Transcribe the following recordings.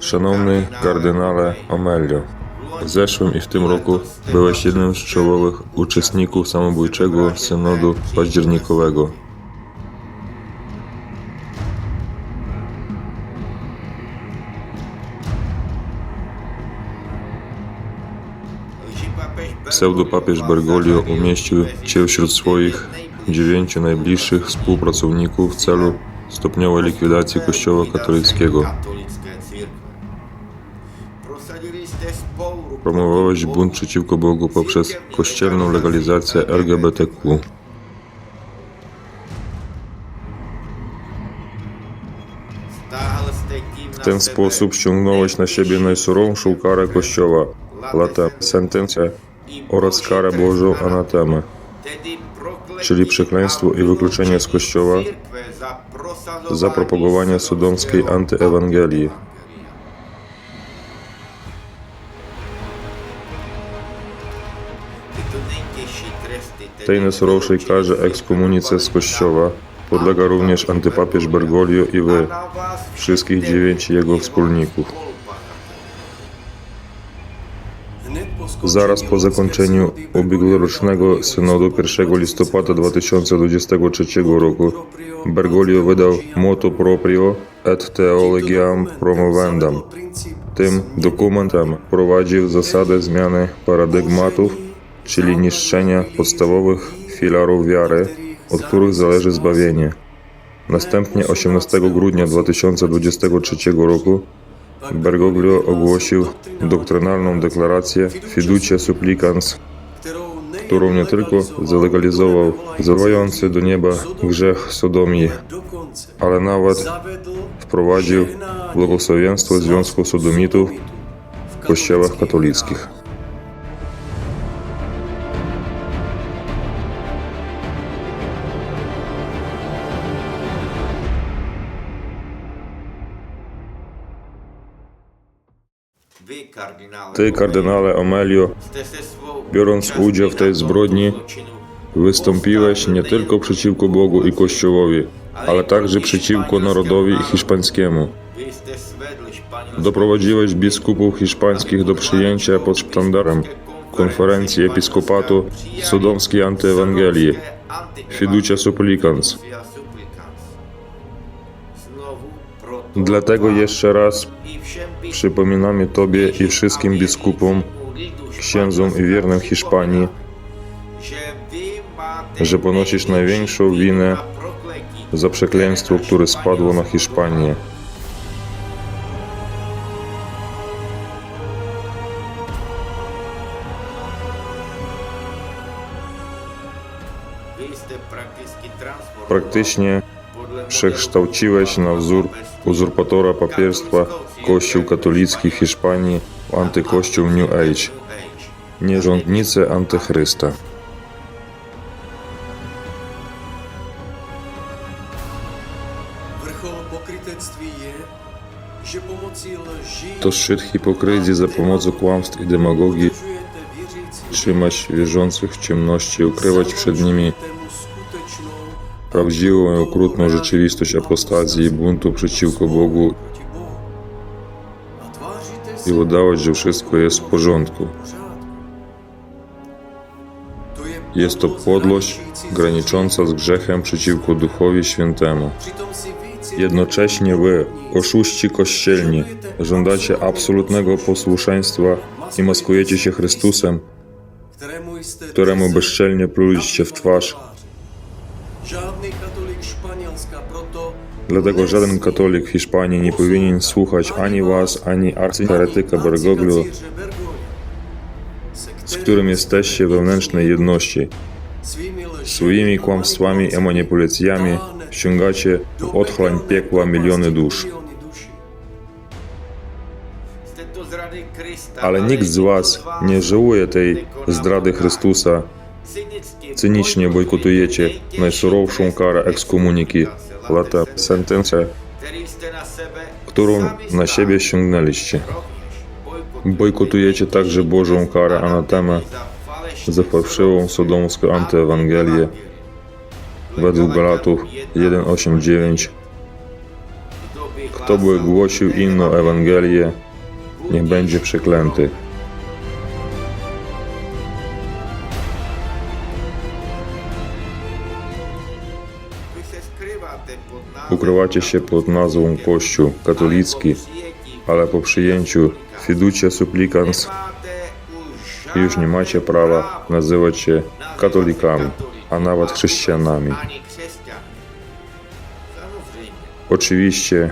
Szanowny kardynale Amelio, w zeszłym i w tym roku byłeś jednym z czołowych uczestników samobójczego synodu październikowego. Pseudopapież Bergoglio umieścił Cię wśród swoich dziewięciu najbliższych współpracowników w celu stopniowej likwidacji Kościoła katolickiego. Promowałeś bunt przeciwko Bogu poprzez kościelną legalizację LGBTQ. W ten sposób ściągnąłeś na siebie najsurowszą karę Kościoła, lata sentencję oraz karę Bożą anatemę, czyli przekleństwo i wykluczenie z Kościoła za propagowanie sodomskiej antyewangelii. Tej najsurowszej karze ekskomunice z Kościoła podlega również antypapież Bergoglio i wy, wszystkich dziewięciu jego wspólników. Zaraz po zakończeniu ubiegłorocznego synodu 1 listopada 2023 roku Bergoglio wydał Motu Proprio et Theologiam Promovendam. Tym dokumentem wprowadził zasadę zmiany paradygmatów, czyli niszczenia podstawowych filarów wiary, od których zależy zbawienie. Następnie 18 grudnia 2023 roku Bergoglio ogłosił doktrynalną deklarację Fiducia Supplicans, którą nie tylko zalegalizował zawający do nieba grzech sodomii, ale nawet wprowadził błogosławieństwo Związku Sodomitów w kościołach katolickich. Ty, kardynale Amelio, biorąc udział w tej zbrodni, wystąpiłeś nie tylko przeciwko Bogu i Kościołowi, ale także przeciwko narodowi hiszpańskiemu. Doprowadziłeś biskupów hiszpańskich do przyjęcia pod sztandarem konferencji episkopatu sodomskiej antyewangelii Fiducia Supplicans. Dlatego jeszcze raz przypominamy Tobie i wszystkim biskupom, księdzom i wiernym Hiszpanii, że ponosisz największą winę za przekleństwo, które spadło na Hiszpanię. Praktycznie przekształciłeś na wzór uzurpatora papierstwa Kościół katolicki Hiszpanii w antykościół New Age, nierządnicę antychrysta. To szczyt hipokryzji za pomocą kłamstw i demagogii. trzymać wierzących w ciemności, ukrywać przed nimi prawdziwą i okrutną rzeczywistość apostazji i buntu przeciwko Bogu i udawać, że wszystko jest w porządku. Jest to podłość granicząca z grzechem przeciwko Duchowi Świętemu. Jednocześnie wy, oszuści kościelni, żądacie absolutnego posłuszeństwa i maskujecie się Chrystusem, któremu bezczelnie pluliście w twarz. Dlatego żaden katolik w Hiszpanii nie powinien słuchać ani was, ani arcyheretyka Bergoglio, z którym jesteście wewnętrznej jedności. Swoimi kłamstwami i manipulacjami ściągacie w otchłań piekła miliony dusz. Ale nikt z was nie żałuje tej zdrady Chrystusa. Cynicznie bojkotujecie najsurowszą karę ekskomuniki, lata sentencję, którą na siebie ściągnęliście. Bojkotujecie także Bożą karę anatemę za fałszywą sodomską antyewangelię według Galatów 1.8.9, Kto by głosił inną Ewangelię, niech będzie przeklęty. Ukrywacie się pod nazwą Kościół katolicki, ale po przyjęciu fiducia supplicans już nie macie prawa nazywać się katolikami, a nawet chrześcijanami. Oczywiście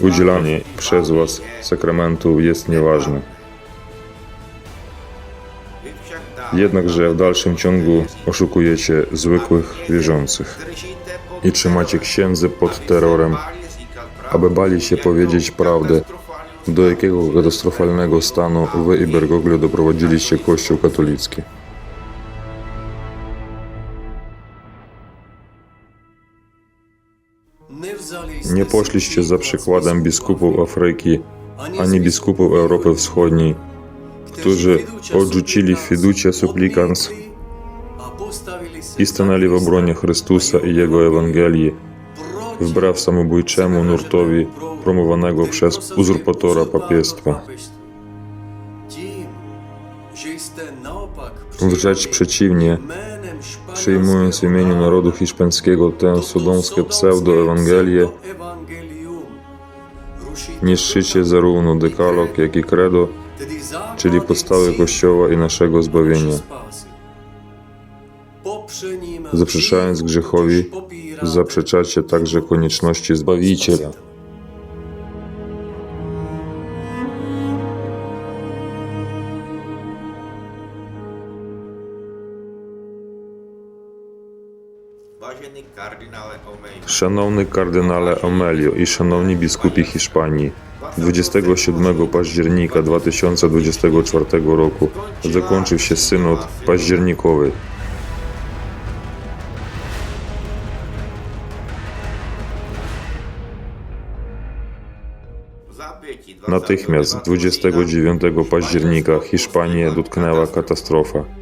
udzielanie przez Was sakramentu jest nieważne. Jednakże w dalszym ciągu oszukujecie zwykłych wierzących i trzymacie księdzy pod terrorem, aby bali się powiedzieć prawdę, do jakiego katastrofalnego stanu Wy i Bergoglio doprowadziliście Kościół katolicki. Nie poszliście za przykładem biskupów Afryki ani biskupów Europy Wschodniej, którzy odrzucili fiducia supplicans i stanęli w obronie Chrystusa i Jego Ewangelii, wbrew samobójczemu nurtowi promowanego przez uzurpatora papiestwa. Wręcz przeciwnie, przyjmując w imieniu narodu hiszpańskiego tę sodomską pseudo-ewangelię, niszczycie zarówno dekalog, jak i credo, czyli podstawy Kościoła i naszego zbawienia. Zaprzeczając grzechowi, zaprzeczacie także konieczności Zbawiciela. Szanowny kardynale Amelio i szanowni biskupi Hiszpanii, 27 października 2024 roku zakończył się synod październikowy. Natychmiast 29 października Hiszpanię dotknęła katastrofa.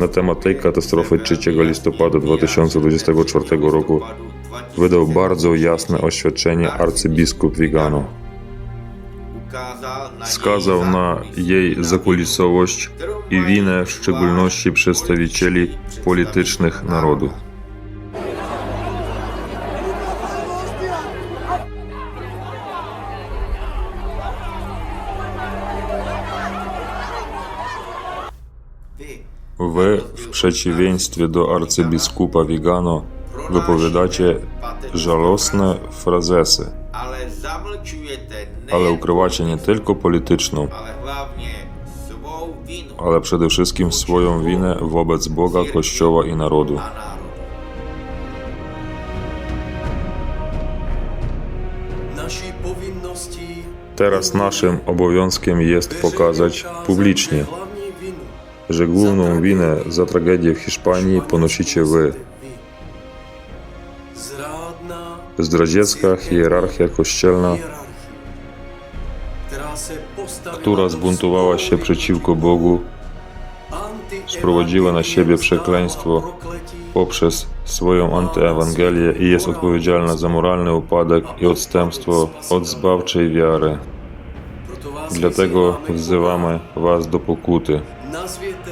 Na temat tej katastrofy 3 listopada 2024 roku wydał bardzo jasne oświadczenie arcybiskup Vigano. Wskazał na jej zakulisowość i winę w szczególności przedstawicieli politycznych narodu. Wy, w przeciwieństwie do arcybiskupa Vigano, wypowiadacie żałosne frazesy, ale ukrywacie nie tylko polityczną, ale przede wszystkim swoją winę wobec Boga, Kościoła i narodu. Teraz naszym obowiązkiem jest pokazać publicznie, że główną winę za tragedię w Hiszpanii ponosicie wy. Zdradziecka hierarchia kościelna, która zbuntowała się przeciwko Bogu, sprowadziła na siebie przekleństwo poprzez swoją antyewangelię i jest odpowiedzialna za moralny upadek i odstępstwo od zbawczej wiary. Dlatego wzywamy Was do pokuty.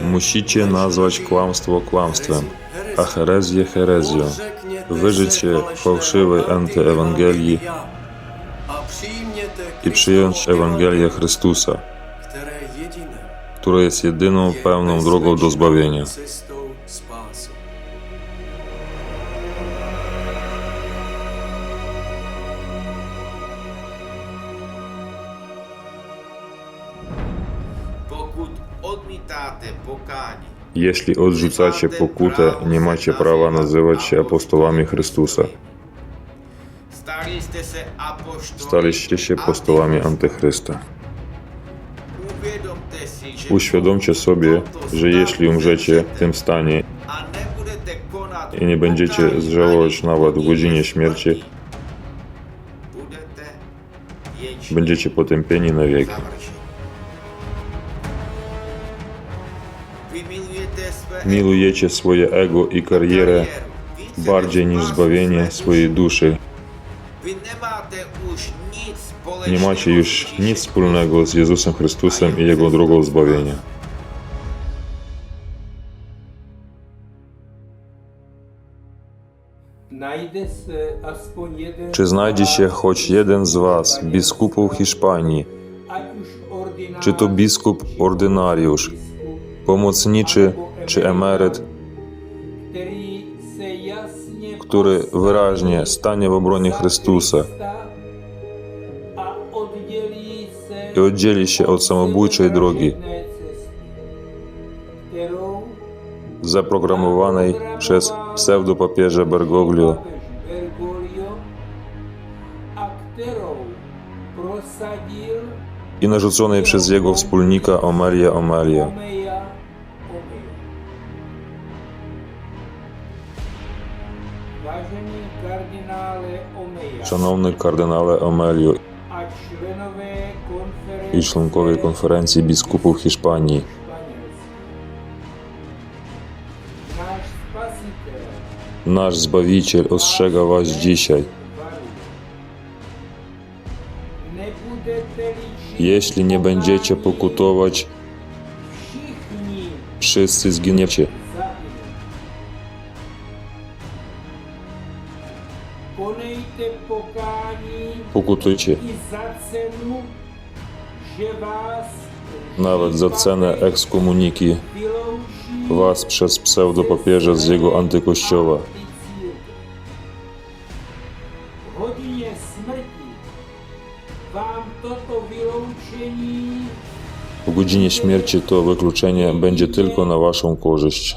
Musicie nazwać kłamstwo kłamstwem, a herezję herezją, wyżyć się fałszywej antyewangelii i przyjąć Ewangelię Chrystusa, która jest jedyną pełną drogą do zbawienia. Jeśli odrzucacie pokutę, nie macie prawa nazywać się apostołami Chrystusa. Staliście się apostołami Antychrysta. Uświadomcie sobie, że jeśli umrzecie w tym stanie i nie będziecie zżałować nawet w godzinie śmierci, będziecie potępieni na wieki. Milujecie swoje ego i karierę bardziej niż zbawienie swojej duszy. Nie macie już nic wspólnego z Jezusem Chrystusem i Jego drogą zbawienia. Czy znajdzie się choć jeden z Was, biskupów Hiszpanii, czy to biskup ordynariusz, pomocniczy czy emeryt, który wyraźnie stanie w obronie Chrystusa i oddzieli się od samobójczej drogi zaprogramowanej przez pseudopapieża Bergoglio i narzuconej przez jego wspólnika Omelia Omelia. Szanowny kardynale konference i członkowie konferencji biskupów Hiszpanii, nasz Zbawiciel ostrzega Was dzisiaj. Jeśli nie będziecie pokutować, wszyscy zginiecie. Pokutujcie, nawet za cenę ekskomuniki Was przez pseudopapieża z jego antykościoła. W godzinie śmierci to wykluczenie będzie tylko na Waszą korzyść.